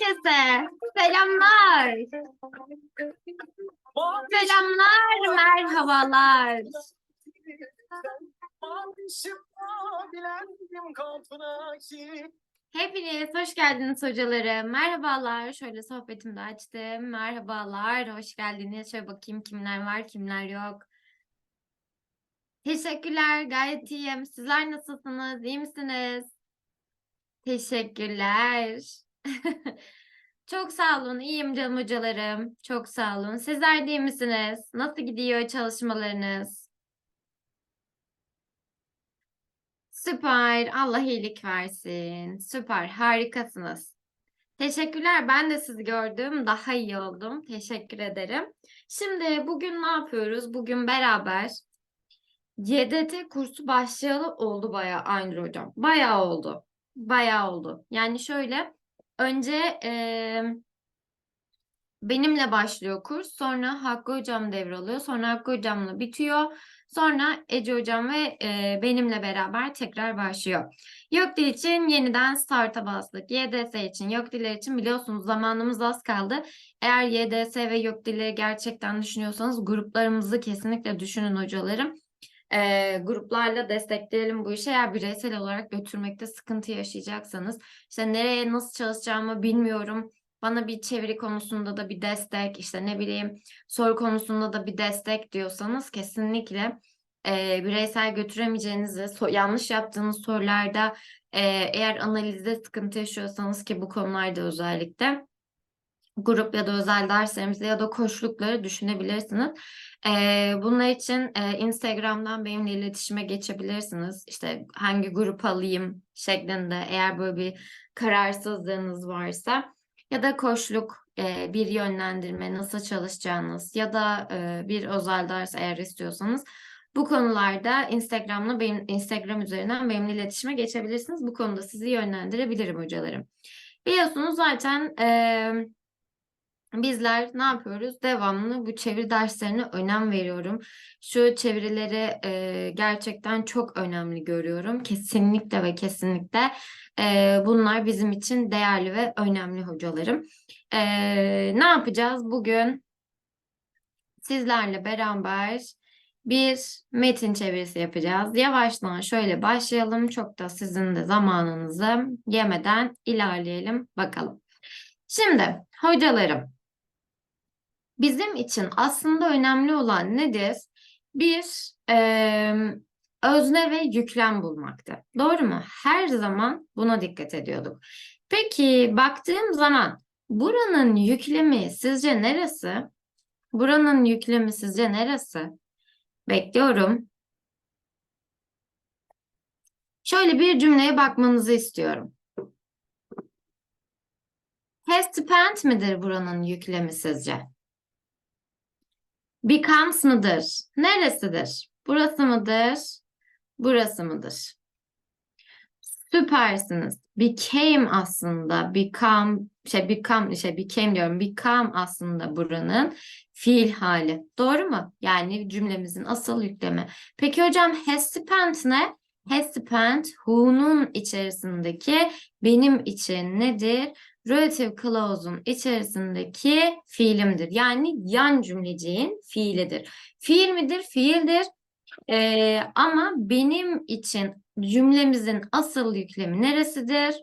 herkese. Selamlar. Selamlar, merhabalar. Hepiniz hoş geldiniz hocalarım. Merhabalar. Şöyle sohbetimi de açtım. Merhabalar, hoş geldiniz. Şöyle bakayım kimler var, kimler yok. Teşekkürler, gayet iyiyim. Sizler nasılsınız? İyi misiniz? Teşekkürler. Çok sağ olun. İyiyim canım hocalarım. Çok sağ olun. Sizler de iyi misiniz? Nasıl gidiyor çalışmalarınız? Süper. Allah iyilik versin. Süper. Harikasınız. Teşekkürler. Ben de sizi gördüm. Daha iyi oldum. Teşekkür ederim. Şimdi bugün ne yapıyoruz? Bugün beraber YDT kursu başlayalı oldu bayağı Aynur hocam. Bayağı oldu. Bayağı oldu. Yani şöyle önce eee, benimle başlıyor kurs. Sonra Hakkı hocam devralıyor. Sonra Hakkı hocamla bitiyor. Sonra Ece hocam ve eee, benimle beraber tekrar başlıyor. Yok dil için yeniden start'a bastık. YDS için, yok diller için biliyorsunuz zamanımız az kaldı. Eğer YDS ve yok dilleri gerçekten düşünüyorsanız gruplarımızı kesinlikle düşünün hocalarım. Eee, gruplarla destekleyelim bu işi. Eğer bireysel olarak götürmekte sıkıntı yaşayacaksanız, işte nereye nasıl çalışacağımı bilmiyorum. Bana bir çeviri konusunda da bir destek, işte ne bileyim soru konusunda da bir destek diyorsanız kesinlikle eee, bireysel götüremeyeceğinizi, so- yanlış yaptığınız sorularda eee, eğer analizde sıkıntı yaşıyorsanız ki bu konularda özellikle grup ya da özel derslerimizi ya da koçlukları düşünebilirsiniz. Ee, bunlar için e, Instagram'dan benimle iletişime geçebilirsiniz. İşte hangi grup alayım şeklinde eğer böyle bir kararsızlığınız varsa ya da koçluk e, bir yönlendirme nasıl çalışacağınız ya da e, bir özel ders eğer istiyorsanız bu konularda Instagram'la benim Instagram üzerinden benimle iletişime geçebilirsiniz. Bu konuda sizi yönlendirebilirim hocalarım. Biliyorsunuz zaten e, Bizler ne yapıyoruz? Devamlı bu çeviri derslerine önem veriyorum. Şu çevirileri e, gerçekten çok önemli görüyorum. Kesinlikle ve kesinlikle e, bunlar bizim için değerli ve önemli hocalarım. E, ne yapacağız bugün? Sizlerle beraber bir metin çevirisi yapacağız. Yavaştan şöyle başlayalım. Çok da sizin de zamanınızı yemeden ilerleyelim bakalım. Şimdi hocalarım bizim için aslında önemli olan nedir? Bir eee, özne ve yüklem bulmaktı. Doğru mu? Her zaman buna dikkat ediyorduk. Peki baktığım zaman buranın yüklemi sizce neresi? Buranın yüklemi sizce neresi? Bekliyorum. Şöyle bir cümleye bakmanızı istiyorum. Has spent midir buranın yüklemi sizce? Becomes mıdır? Neresidir? Burası mıdır? Burası mıdır? Süpersiniz. Became aslında become şey become şey became diyorum. Become aslında buranın fiil hali. Doğru mu? Yani cümlemizin asıl yüklemi. Peki hocam has spent ne? Has spent who'nun içerisindeki benim için nedir? Relative clause'un içerisindeki fiilimdir. Yani yan cümleciğin fiilidir. Fiil midir? Fiildir. Ee, ama benim için cümlemizin asıl yüklemi neresidir?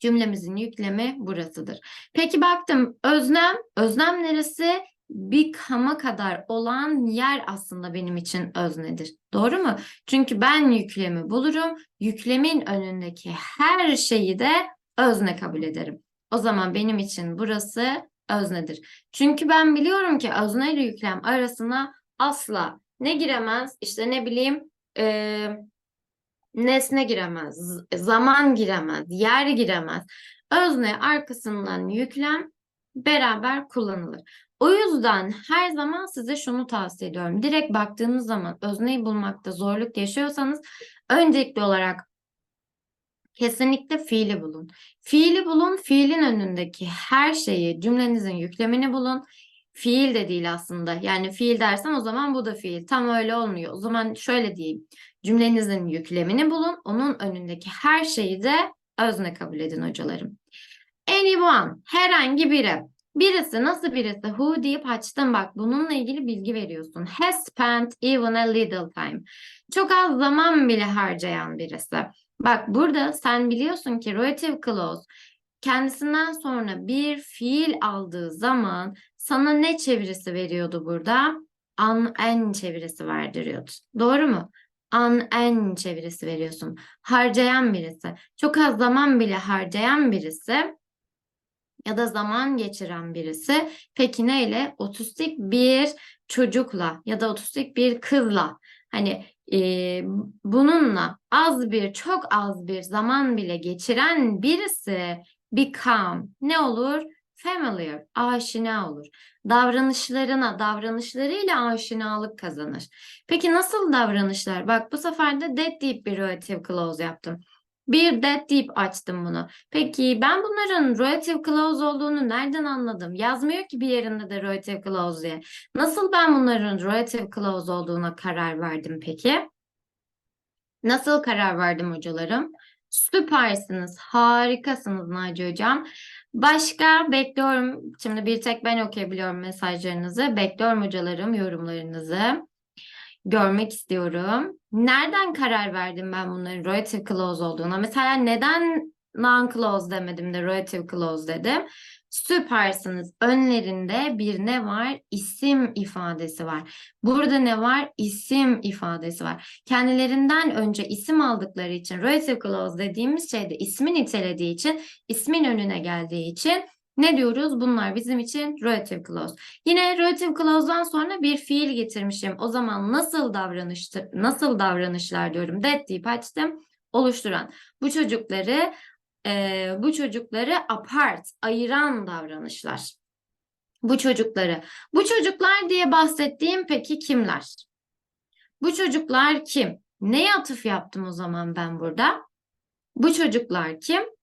Cümlemizin yüklemi burasıdır. Peki baktım öznem, öznem neresi? Become'a kadar olan yer aslında benim için öznedir. Doğru mu? Çünkü ben yüklemi bulurum. Yüklemin önündeki her şeyi de özne kabul ederim. O zaman benim için burası öznedir. Çünkü ben biliyorum ki özne ile yüklem arasına asla ne giremez? İşte ne bileyim eee, nesne giremez, zaman giremez, yer giremez. Özne arkasından yüklem beraber kullanılır. O yüzden her zaman size şunu tavsiye ediyorum. Direkt baktığınız zaman özneyi bulmakta zorluk yaşıyorsanız öncelikli olarak Kesinlikle fiili bulun. Fiili bulun, fiilin önündeki her şeyi, cümlenizin yüklemini bulun. Fiil de değil aslında. Yani fiil dersen o zaman bu da fiil. Tam öyle olmuyor. O zaman şöyle diyeyim. Cümlenizin yüklemini bulun. Onun önündeki her şeyi de özne kabul edin hocalarım. Anyone herhangi biri. Birisi nasıl birisi who deyip açtın bak bununla ilgili bilgi veriyorsun. Has spent even a little time. Çok az zaman bile harcayan birisi. Bak burada sen biliyorsun ki relative clause kendisinden sonra bir fiil aldığı zaman sana ne çevirisi veriyordu burada? An en çevirisi verdiriyordu. Doğru mu? An en çevirisi veriyorsun. Harcayan birisi. Çok az zaman bile harcayan birisi ya da zaman geçiren birisi. Peki neyle? Otistik bir çocukla ya da otistik bir kızla. Hani e, bununla az bir çok az bir zaman bile geçiren birisi become ne olur? Familiar, aşina olur. Davranışlarına, davranışlarıyla aşinalık kazanır. Peki nasıl davranışlar? Bak bu sefer de that deyip bir relative clause yaptım. Bir that deyip açtım bunu. Peki ben bunların relative clause olduğunu nereden anladım? Yazmıyor ki bir yerinde de relative clause diye. Nasıl ben bunların relative clause olduğuna karar verdim peki? Nasıl karar verdim hocalarım? Süpersiniz, harikasınız Naci Hocam. Başka bekliyorum. Şimdi bir tek ben okuyabiliyorum mesajlarınızı. Bekliyorum hocalarım yorumlarınızı. Görmek istiyorum. Nereden karar verdim ben bunların relative clause olduğuna? Mesela neden non-clause demedim de relative clause dedim? Süpersiniz. Önlerinde bir ne var? İsim ifadesi var. Burada ne var? İsim ifadesi var. Kendilerinden önce isim aldıkları için relative clause dediğimiz şeyde ismi nitelediği için, ismin önüne geldiği için ne diyoruz? Bunlar bizim için relative clause. Yine relative clause'dan sonra bir fiil getirmişim. O zaman nasıl davranıştır, nasıl davranışlar diyorum. That deyip açtım. Oluşturan. Bu çocukları e, bu çocukları apart, ayıran davranışlar. Bu çocukları. Bu çocuklar diye bahsettiğim peki kimler? Bu çocuklar kim? Neye atıf yaptım o zaman ben burada? Bu çocuklar kim?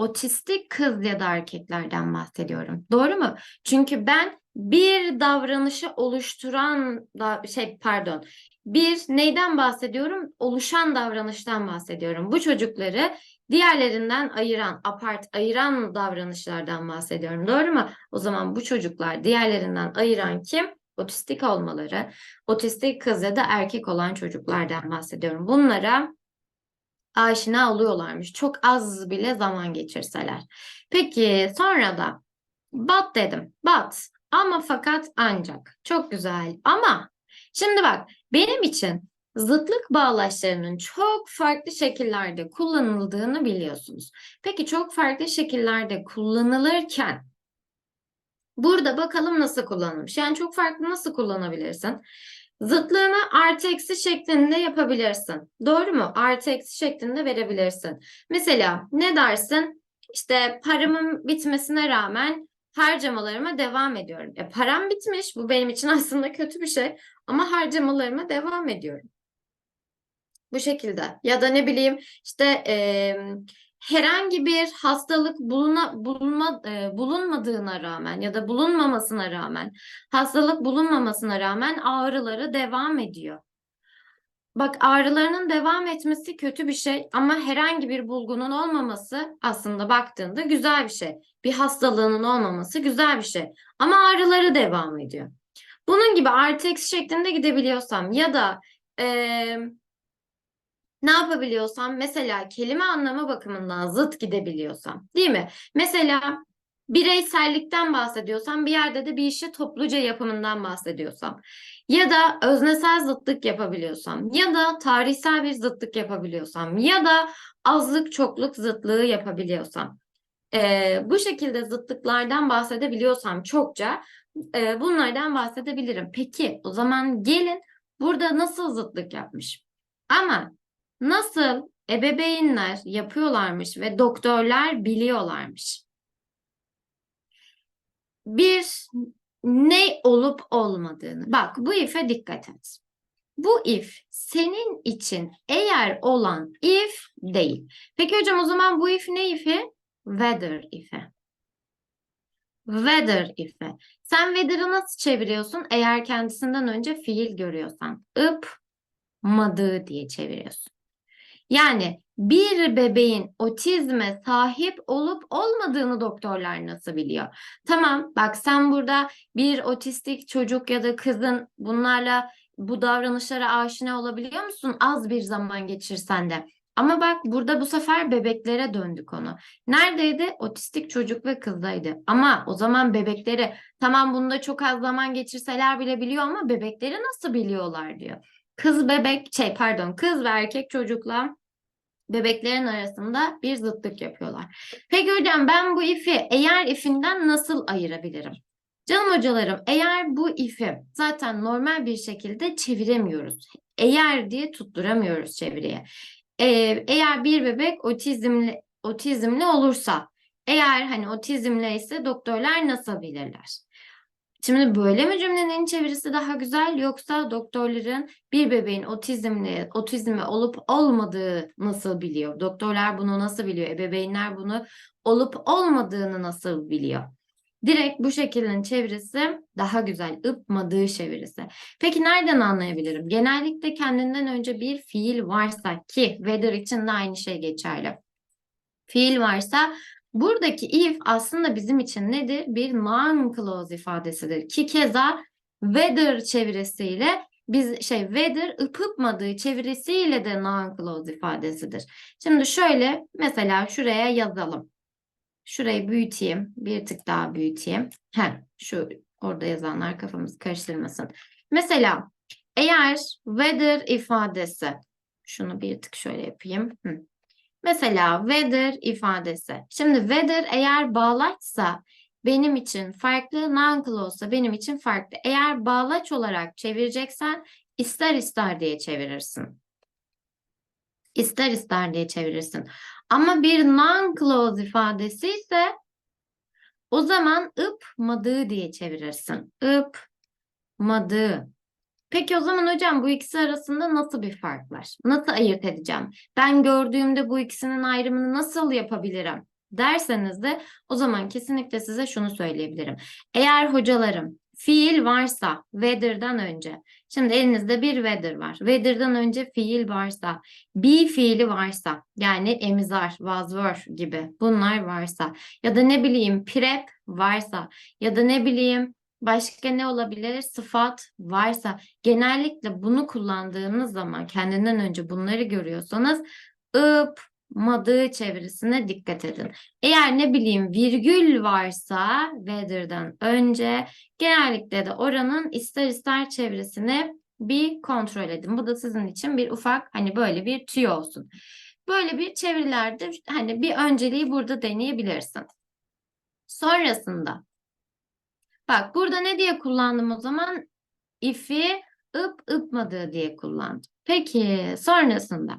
Otistik kız ya da erkeklerden bahsediyorum. Doğru mu? Çünkü ben bir davranışı oluşturan da şey pardon bir neyden bahsediyorum? Oluşan davranıştan bahsediyorum. Bu çocukları diğerlerinden ayıran, apart ayıran davranışlardan bahsediyorum. Doğru mu? O zaman bu çocuklar diğerlerinden ayıran kim? Otistik olmaları, otistik kız ya da erkek olan çocuklardan bahsediyorum. Bunlara aşina oluyorlarmış. Çok az bile zaman geçirseler. Peki sonra da but dedim. But ama fakat ancak. Çok güzel ama şimdi bak benim için zıtlık bağlaçlarının çok farklı şekillerde kullanıldığını biliyorsunuz. Peki çok farklı şekillerde kullanılırken burada bakalım nasıl kullanılmış. Yani çok farklı nasıl kullanabilirsin? Zıtlığını artı eksi şeklinde yapabilirsin. Doğru mu? Artı eksi şeklinde verebilirsin. Mesela ne dersin? İşte paramın bitmesine rağmen harcamalarıma devam ediyorum. E, param bitmiş. Bu benim için aslında kötü bir şey. Ama harcamalarıma devam ediyorum. Bu şekilde. Ya da ne bileyim işte e, herhangi bir hastalık buluna, bulunma, e, bulunmadığına rağmen ya da bulunmamasına rağmen hastalık bulunmamasına rağmen ağrıları devam ediyor. Bak ağrılarının devam etmesi kötü bir şey ama herhangi bir bulgunun olmaması aslında baktığında güzel bir şey. Bir hastalığının olmaması güzel bir şey. Ama ağrıları devam ediyor. Bunun gibi artı eksi şeklinde gidebiliyorsam ya da e, ne yapabiliyorsam mesela kelime anlamı bakımından zıt gidebiliyorsam değil mi? Mesela bireysellikten bahsediyorsam bir yerde de bir işi topluca yapımından bahsediyorsam ya da öznesel zıtlık yapabiliyorsam ya da tarihsel bir zıtlık yapabiliyorsam ya da azlık çokluk zıtlığı yapabiliyorsam e, bu şekilde zıtlıklardan bahsedebiliyorsam çokça e, bunlardan bahsedebilirim. Peki o zaman gelin burada nasıl zıtlık yapmış? Ama nasıl ebeveynler yapıyorlarmış ve doktorlar biliyorlarmış. Bir ne olup olmadığını. Bak bu ife dikkat et. Bu if senin için eğer olan if değil. Peki hocam o zaman bu if ne ifi? Whether ifi. Whether if'i. Sen whether'ı nasıl çeviriyorsun? Eğer kendisinden önce fiil görüyorsan. ıp, madı diye çeviriyorsun. Yani bir bebeğin otizme sahip olup olmadığını doktorlar nasıl biliyor? Tamam, bak sen burada bir otistik çocuk ya da kızın bunlarla bu davranışlara aşina olabiliyor musun? Az bir zaman geçirsen de. Ama bak burada bu sefer bebeklere döndü konu. Neredeydi? Otistik çocuk ve kızdaydı. Ama o zaman bebekleri tamam bunda çok az zaman geçirseler bile biliyor ama bebekleri nasıl biliyorlar diyor. Kız bebek şey pardon kız ve erkek çocukla bebeklerin arasında bir zıtlık yapıyorlar. Peki hocam ben bu ifi eğer ifinden nasıl ayırabilirim? Canım hocalarım eğer bu ifi zaten normal bir şekilde çeviremiyoruz. Eğer diye tutturamıyoruz çeviriye. Ee, eğer bir bebek otizmli otizmli olursa eğer hani otizmli ise doktorlar nasıl bilirler? Şimdi böyle mi cümlenin çevirisi daha güzel yoksa doktorların bir bebeğin otizmli otizmi olup olmadığı nasıl biliyor? Doktorlar bunu nasıl biliyor? Ebeveynler bunu olup olmadığını nasıl biliyor? Direkt bu şekilde çevirisi daha güzel. ıpmadığı çevirisi. Peki nereden anlayabilirim? Genellikle kendinden önce bir fiil varsa ki weather için de aynı şey geçerli. Fiil varsa buradaki if aslında bizim için nedir? Bir non-clause ifadesidir. Ki keza weather çevirisiyle biz şey weather ıpıpmadığı çevirisiyle de non-clause ifadesidir. Şimdi şöyle mesela şuraya yazalım. Şurayı büyüteyim. Bir tık daha büyüteyim. Heh, şu orada yazanlar kafamızı karıştırmasın. Mesela eğer weather ifadesi şunu bir tık şöyle yapayım. Hı. Mesela weather ifadesi. Şimdi weather eğer bağlaçsa benim için farklı, non-clause'sa benim için farklı. Eğer bağlaç olarak çevireceksen ister ister diye çevirirsin. İster ister diye çevirirsin. Ama bir non-clause ifadesi ise o zaman ıpmadığı diye çevirirsin. Ipmadığı. Peki o zaman hocam bu ikisi arasında nasıl bir fark var? Nasıl ayırt edeceğim? Ben gördüğümde bu ikisinin ayrımını nasıl yapabilirim? Derseniz de o zaman kesinlikle size şunu söyleyebilirim. Eğer hocalarım fiil varsa weather'dan önce şimdi elinizde bir weather var. Weather'dan önce fiil varsa be fiili varsa yani emizar, was were gibi bunlar varsa ya da ne bileyim prep varsa ya da ne bileyim Başka ne olabilir? Sıfat varsa genellikle bunu kullandığınız zaman kendinden önce bunları görüyorsanız ıp madığı çevirisine dikkat edin. Eğer ne bileyim virgül varsa weather'dan önce genellikle de oranın ister ister çevirisini bir kontrol edin. Bu da sizin için bir ufak hani böyle bir tüy olsun. Böyle bir çevirilerde hani bir önceliği burada deneyebilirsin. Sonrasında Bak burada ne diye kullandım o zaman? If'i ıp ıpmadığı diye kullandım. Peki sonrasında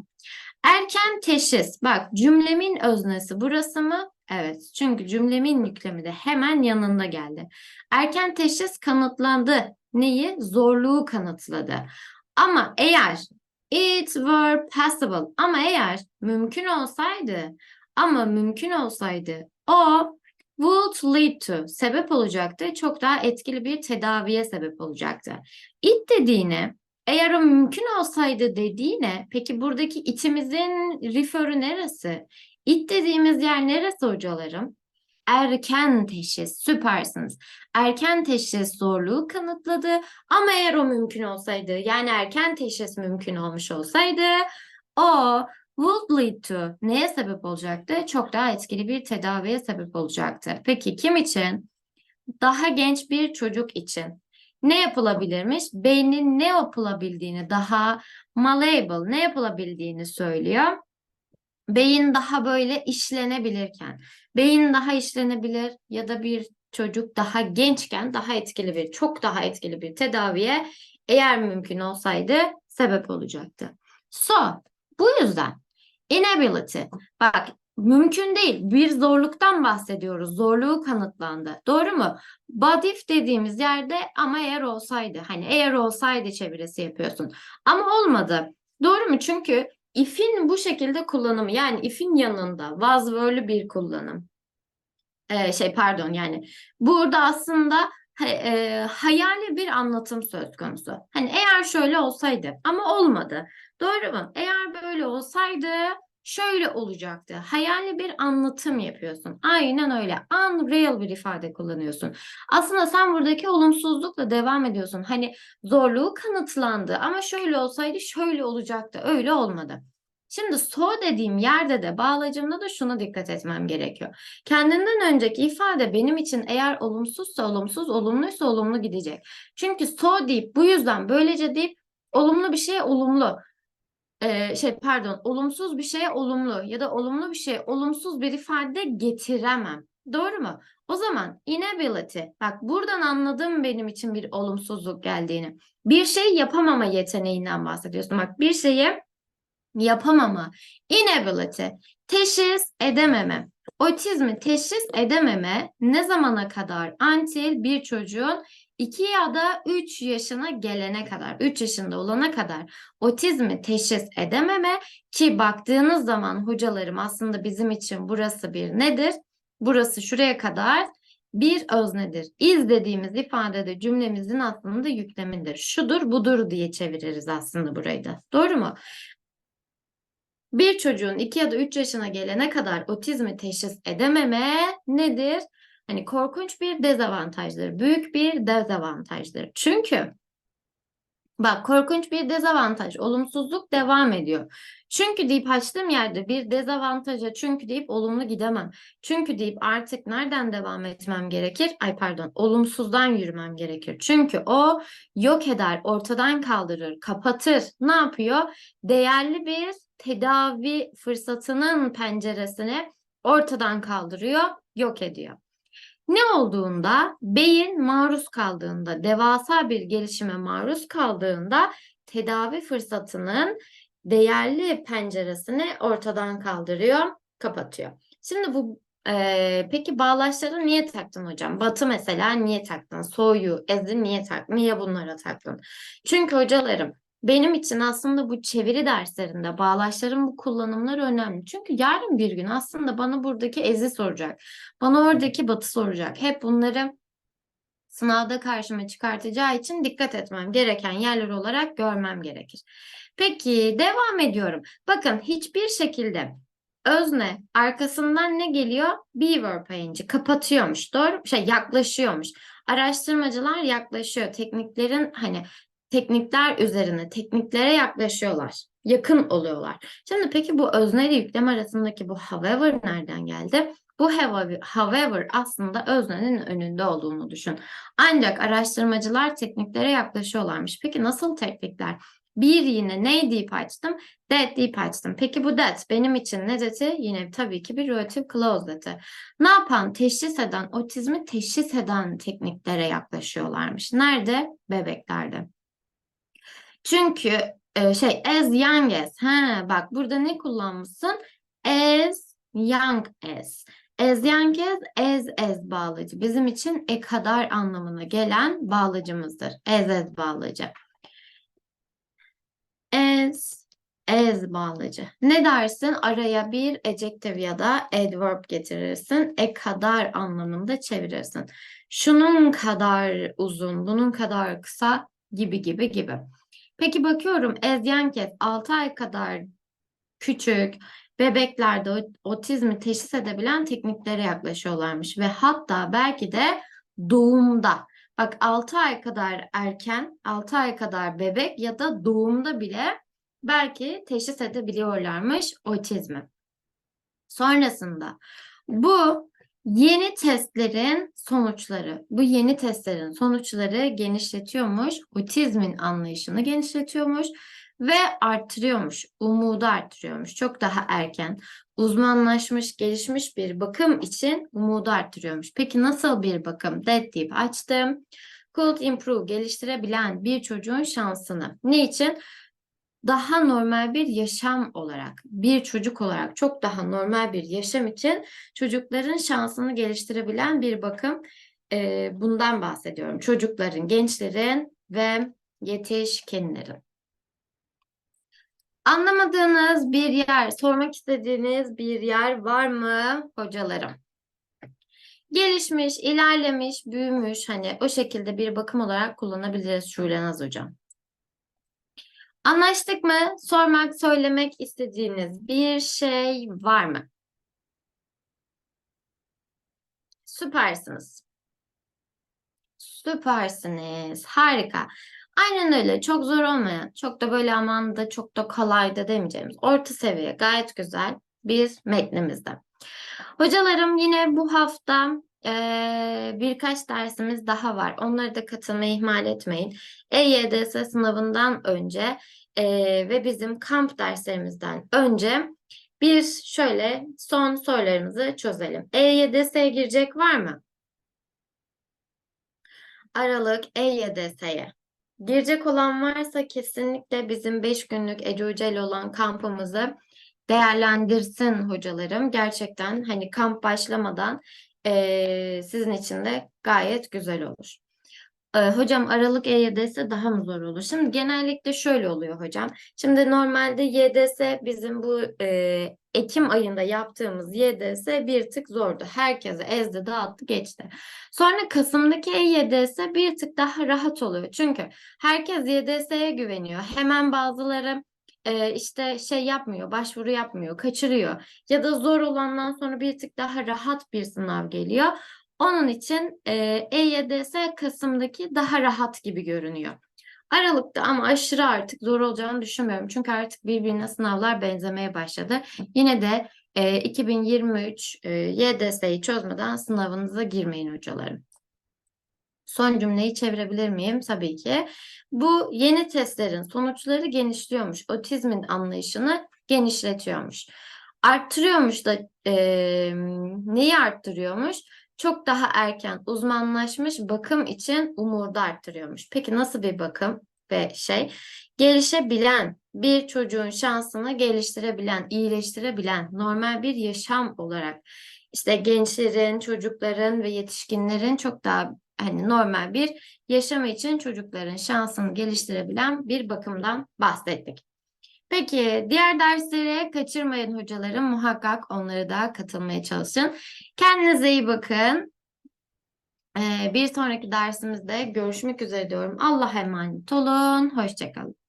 erken teşhis. Bak cümlemin öznesi burası mı? Evet çünkü cümlemin yüklemi de hemen yanında geldi. Erken teşhis kanıtlandı. Neyi? Zorluğu kanıtladı. Ama eğer it were possible ama eğer mümkün olsaydı ama mümkün olsaydı o would lead to sebep olacaktı. Çok daha etkili bir tedaviye sebep olacaktı. It dediğine eğer o mümkün olsaydı dediğine peki buradaki itimizin referı neresi? It dediğimiz yer neresi hocalarım? Erken teşhis süpersiniz. Erken teşhis zorluğu kanıtladı ama eğer o mümkün olsaydı yani erken teşhis mümkün olmuş olsaydı o would lead to neye sebep olacaktı? Çok daha etkili bir tedaviye sebep olacaktı. Peki kim için? Daha genç bir çocuk için. Ne yapılabilirmiş? Beynin ne yapılabildiğini, daha malleable, ne yapılabildiğini söylüyor. Beyin daha böyle işlenebilirken, beyin daha işlenebilir ya da bir çocuk daha gençken daha etkili bir, çok daha etkili bir tedaviye eğer mümkün olsaydı sebep olacaktı. So, bu yüzden inability. Bak mümkün değil. Bir zorluktan bahsediyoruz. Zorluğu kanıtlandı. Doğru mu? But if dediğimiz yerde ama eğer olsaydı. Hani eğer olsaydı çevirisi yapıyorsun. Ama olmadı. Doğru mu? Çünkü if'in bu şekilde kullanımı yani if'in yanında was were'lü bir kullanım. Ee, şey pardon yani burada aslında e, hayali bir anlatım söz konusu. Hani eğer şöyle olsaydı ama olmadı. Doğru mu? Eğer böyle olsaydı şöyle olacaktı. Hayali bir anlatım yapıyorsun. Aynen öyle. Unreal bir ifade kullanıyorsun. Aslında sen buradaki olumsuzlukla devam ediyorsun. Hani zorluğu kanıtlandı ama şöyle olsaydı şöyle olacaktı. Öyle olmadı. Şimdi so dediğim yerde de bağlacımda da şuna dikkat etmem gerekiyor. Kendinden önceki ifade benim için eğer olumsuzsa olumsuz, olumluysa olumlu gidecek. Çünkü so deyip bu yüzden böylece deyip olumlu bir şeye olumlu. Ee, şey pardon olumsuz bir şeye olumlu ya da olumlu bir şeye olumsuz bir ifade getiremem. Doğru mu? O zaman inability bak buradan anladım benim için bir olumsuzluk geldiğini. Bir şey yapamama yeteneğinden bahsediyorsun. Bak bir şeye yapamama, inability, teşhis edememe, otizmi teşhis edememe ne zamana kadar? Until bir çocuğun 2 ya da 3 yaşına gelene kadar, 3 yaşında olana kadar otizmi teşhis edememe ki baktığınız zaman hocalarım aslında bizim için burası bir nedir? Burası şuraya kadar bir öznedir. İz dediğimiz ifadede cümlemizin aslında yüklemidir. Şudur budur diye çeviririz aslında burayı da. Doğru mu? Bir çocuğun 2 ya da 3 yaşına gelene kadar otizmi teşhis edememe nedir? Hani korkunç bir dezavantajdır. Büyük bir dezavantajdır. Çünkü bak korkunç bir dezavantaj, olumsuzluk devam ediyor. Çünkü deyip açtığım yerde bir dezavantaja çünkü deyip olumlu gidemem. Çünkü deyip artık nereden devam etmem gerekir? Ay pardon, olumsuzdan yürümem gerekir. Çünkü o yok eder, ortadan kaldırır, kapatır. Ne yapıyor? Değerli bir tedavi fırsatının penceresini ortadan kaldırıyor, yok ediyor. Ne olduğunda beyin maruz kaldığında, devasa bir gelişime maruz kaldığında tedavi fırsatının değerli penceresini ortadan kaldırıyor, kapatıyor. Şimdi bu e, peki bağlaçları niye taktın hocam? Batı mesela niye taktın? Soğuyu, ezi niye taktın? Niye bunlara taktın? Çünkü hocalarım benim için aslında bu çeviri derslerinde bağlaçların bu kullanımları önemli. Çünkü yarın bir gün aslında bana buradaki ezi soracak. Bana oradaki batı soracak. Hep bunları sınavda karşıma çıkartacağı için dikkat etmem gereken yerler olarak görmem gerekir. Peki devam ediyorum. Bakın hiçbir şekilde özne arkasından ne geliyor? Be verb ing kapatıyormuş. Doğru şey yaklaşıyormuş. Araştırmacılar yaklaşıyor. Tekniklerin hani teknikler üzerine, tekniklere yaklaşıyorlar. Yakın oluyorlar. Şimdi peki bu özne ile yüklem arasındaki bu however nereden geldi? Bu however aslında öznenin önünde olduğunu düşün. Ancak araştırmacılar tekniklere yaklaşıyorlarmış. Peki nasıl teknikler? Bir yine ne deyip açtım? That deyip açtım. Peki bu that benim için ne dedi? Yine tabii ki bir relative clause dedi. Ne yapan? Teşhis eden, otizmi teşhis eden tekniklere yaklaşıyorlarmış. Nerede? Bebeklerde. Çünkü e, şey as young as. Ha, bak burada ne kullanmışsın? As young as. As young as, as as bağlacı. Bizim için e kadar anlamına gelen bağlacımızdır. As as bağlacı. As as bağlacı. Ne dersin? Araya bir adjective ya da adverb getirirsin. E kadar anlamında çevirirsin. Şunun kadar uzun, bunun kadar kısa gibi gibi gibi. Peki bakıyorum Ezyankes 6 ay kadar küçük bebeklerde otizmi teşhis edebilen tekniklere yaklaşıyorlarmış ve hatta belki de doğumda bak 6 ay kadar erken 6 ay kadar bebek ya da doğumda bile belki teşhis edebiliyorlarmış otizmi. Sonrasında bu Yeni testlerin sonuçları, bu yeni testlerin sonuçları genişletiyormuş, otizmin anlayışını genişletiyormuş ve arttırıyormuş, umudu arttırıyormuş. Çok daha erken uzmanlaşmış, gelişmiş bir bakım için umudu arttırıyormuş. Peki nasıl bir bakım? That deyip açtım. Could improve, geliştirebilen bir çocuğun şansını. Ne için? Daha normal bir yaşam olarak, bir çocuk olarak çok daha normal bir yaşam için çocukların şansını geliştirebilen bir bakım. E, bundan bahsediyorum. Çocukların, gençlerin ve yetişkinlerin. Anlamadığınız bir yer, sormak istediğiniz bir yer var mı hocalarım? Gelişmiş, ilerlemiş, büyümüş hani o şekilde bir bakım olarak kullanabiliriz Şule Naz hocam. Anlaştık mı? Sormak, söylemek istediğiniz bir şey var mı? Süpersiniz. Süpersiniz. Harika. Aynen öyle. Çok zor olmayan, çok da böyle aman da çok da kolay da demeyeceğimiz orta seviye gayet güzel bir metnimizde. Hocalarım yine bu hafta eee, birkaç dersimiz daha var. Onları da katılmayı ihmal etmeyin. E EYDS sınavından önce eee, ve bizim kamp derslerimizden önce bir şöyle son sorularımızı çözelim. E EYDS'ye girecek var mı? Aralık E EYDS'ye. Girecek olan varsa kesinlikle bizim 5 günlük Ece olan kampımızı değerlendirsin hocalarım. Gerçekten hani kamp başlamadan eee, sizin için de gayet güzel olur. Ee, hocam Aralık E-YDS daha mı zor olur? Şimdi genellikle şöyle oluyor hocam. Şimdi normalde YDS bizim bu e, Ekim ayında yaptığımız YDS bir tık zordu. Herkese ezdi, dağıttı, geçti. Sonra Kasım'daki E-YDS bir tık daha rahat oluyor. Çünkü herkes YDS'ye güveniyor. Hemen bazıları e, işte şey yapmıyor, başvuru yapmıyor, kaçırıyor. Ya da zor olandan sonra bir tık daha rahat bir sınav geliyor. Onun için e, EYDS Kasım'daki daha rahat gibi görünüyor. Aralıkta ama aşırı artık zor olacağını düşünmüyorum. Çünkü artık birbirine sınavlar benzemeye başladı. Yine de e, 2023 e, YDS'yi çözmeden sınavınıza girmeyin hocalarım. Son cümleyi çevirebilir miyim? Tabii ki. Bu yeni testlerin sonuçları genişliyormuş. Otizmin anlayışını genişletiyormuş. Arttırıyormuş da e, neyi arttırıyormuş? Çok daha erken uzmanlaşmış bakım için umudu arttırıyormuş. Peki nasıl bir bakım ve şey? Gelişebilen bir çocuğun şansını geliştirebilen, iyileştirebilen normal bir yaşam olarak işte gençlerin, çocukların ve yetişkinlerin çok daha hani normal bir yaşamı için çocukların şansını geliştirebilen bir bakımdan bahsettik. Peki diğer derslere kaçırmayın hocalarım. Muhakkak onlara da katılmaya çalışın. Kendinize iyi bakın. Ee, bir sonraki dersimizde görüşmek üzere diyorum. Allah'a emanet olun. Hoşçakalın.